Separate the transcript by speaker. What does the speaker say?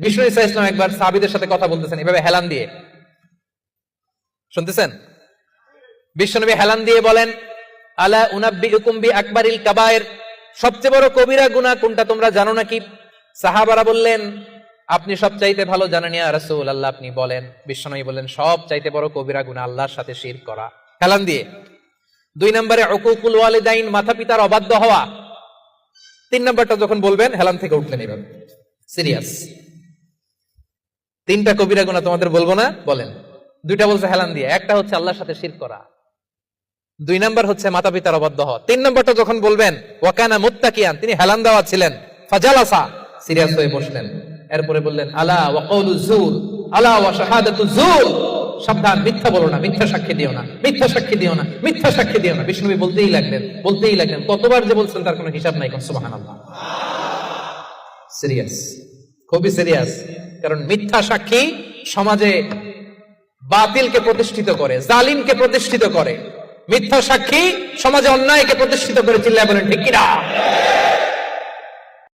Speaker 1: বিষ্ণু ইসা ইসলাম একবার সাহাবিদের সাথে কথা বলতেছেন, এভাবে হেলান দিয়ে। শুনতেছেন? বিশ্বনবী হেলান দিয়ে বলেন, আলা উনাব্বি কাবায়ের সবচেয়ে বড় কবিরা গুনাহ কোনটা তোমরা জানো নাকি? সাহাবারা বললেন, আপনি সব চাইতে ভালো জানেন রাসূল আল্লাহ আপনি বলেন। বিশ্বনবী বললেন সব চাইতে বড় কবিরা গুনাহ আল্লাহর সাথে শির করা হেলান দিয়ে। দুই নম্বরে, উকুকুল ওয়ালিদাইন মাতা পিতার অবাধ্য হওয়া। তিন নম্বরটা যখন বলবেন, হেলান থেকে উঠলেন এইভাবে। সিরিয়াস। তিনটা কবিরা গুনাহ তোমাদের বলব না? বলেন। দুইটা বলছে হেলান দিয়ে। একটা হচ্ছে আল্লাহর সাথে শির করা। দুই নম্বর হচ্ছে মাতা পিতার অবাধ্য হওয়া। তিন নম্বরটা যখন বলবেন, ওয়াকানা মুত্তাকিয়ান, তিনি হেলান দেওয়া ছিলেন। ফাজালাসা, সিরিয়াস হয়ে বসলেন। এরপরে বললেন, আলা ওয়াকাউলু জুর আলা ওয়া শাহাদাতু জুর সাবধান, মিথ্যা বলো না, মিথ্যা সাক্ষী দিও না, মিথ্যা সাক্ষী দিও না, মিথ্যা সাক্ষী দিও না। বিষ্ণুবী বলতেই লাগলেন বলতেই লাগলেন। কতবার যে বলছেন তার কোনো হিসাব নাই কোন সুবহানাল্লাহ। সিরিয়াস। খুবই সিরিয়াস। কারণ মিথ্যা সাক্ষী সমাজে বাতিলকে প্রতিষ্ঠিত করে, জালিমকে প্রতিষ্ঠিত করে। মিথ্যা সাক্ষী সমাজে অন্যায়কে প্রতিষ্ঠিত করে, চিল্লায় বলেন, ঠিক কিনা?